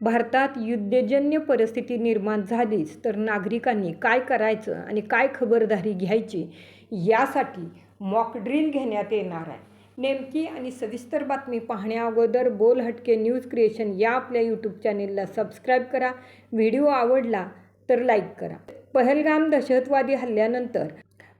भारतात युद्धजन्य परिस्थिती निर्माण झालीच तर नागरिकांनी काय करायचं आणि काय खबरदारी घ्यायची यासाठी मॉकड्रिल घेण्यात येणार आहे. नेमकी आणि सविस्तर बातमी पाहण्याअगोदर बोल हटके न्यूज क्रिएशन या आपल्या यूट्यूब चॅनेलला सबस्क्राईब करा. व्हिडिओ आवडला तर लाईक करा. पहलगाम दहशतवादी हल्ल्यानंतर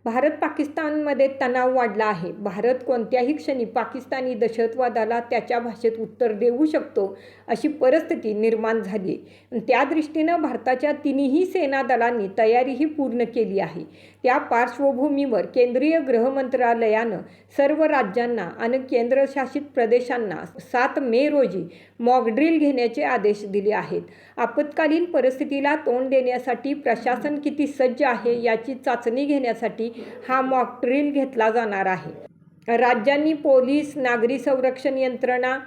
भारत पाकिस्तानमध्ये तणाव वाढला आहे. भारत कोणत्याही क्षणी पाकिस्तानी दहशतवादाला त्याच्या भाषेत उत्तर देऊ शकतो अशी परिस्थिती निर्माण झाली. आहे त्या दृष्टीनं भारताच्या तिन्ही सेना दलांनी तयारीही पूर्ण केली आहे. त्या पार्श्वभूमीवर केंद्रीय गृह मंत्रालयानं सर्व राज्यांना आणि केंद्रशासित प्रदेशांना सात मे रोजी मॉकड्रिल घेण्याचे आदेश दिले आहेत. आपत्कालीन परिस्थितीला तोंड देण्यासाठी प्रशासन किती सज्ज आहे याची चाचणी घेण्यासाठी हा मॉकड्रिल घेतला जाणार आहे. राज्यांनी पोलीस नागरी संरक्षण यंत्रणा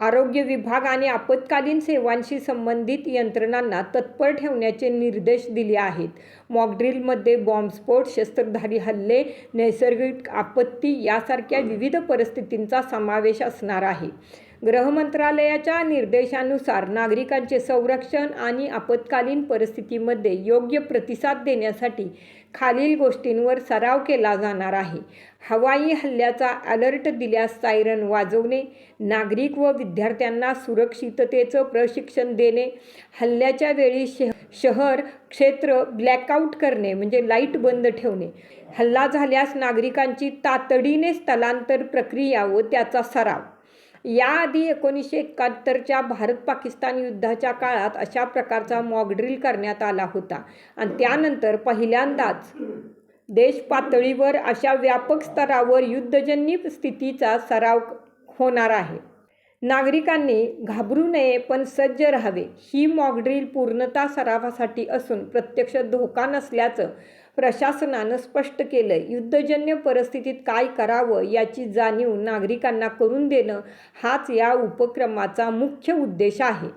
आरोग्य विभाग आणि आपत्कालीन सेवांशी संबंधित यंत्रणांना तत्पर ठेवण्याचे निर्देश दिले आहेत. मॉकड्रिलमध्ये बॉम्बस्फोट शस्त्रधारी हल्ले नैसर्गिक आपत्ती यासारख्या विविध परिस्थितींचा समावेश असणार आहे. गृहमंत्रालयाच्या निर्देशानुसार नागरिकांचे संरक्षण आणि आपत्कालीन परिस्थितीमध्ये योग्य प्रतिसाद देण्यासाठी खालील गोष्टींवर सराव केला जाणार आहे. हवाई हल्ल्याचा अलर्ट दिल्यास सायरन वाजवणे नागरिक व विद्यार्थ्यांना सुरक्षिततेचं प्रशिक्षण देणे हल्ल्याच्या वेळी शह शहर क्षेत्र ब्लॅकआउट करणे म्हणजे लाइट बंद ठेवणे. हल्ला झाल्यास नागरिकांची तातडीने स्थलांतर प्रक्रिया व त्याचा सराव याआधी एकोणीसशे एकाहत्तरच्या भारत पाकिस्तान युद्धाच्या काळात अशा प्रकारचा मॉकड्रिल करण्यात आला होता. आणि त्यानंतर पहिल्यांदाच देश पातळीवर अशा व्यापक स्तरावर युद्धजन्य स्थितीचा सराव होणार आहे. नागरिकांनी घाबरू नये पण सज्ज राहावे. ही मॉकड्रिल पूर्णता सरावासाठी असून प्रत्यक्ष धोका नसल्याचं प्रशासनानं स्पष्ट केलं युद्धजन्य परिस्थितीत काय करावं याची जाणीव नागरिकांना करून देणं हाच या उपक्रमाचा मुख्य उद्देश आहे.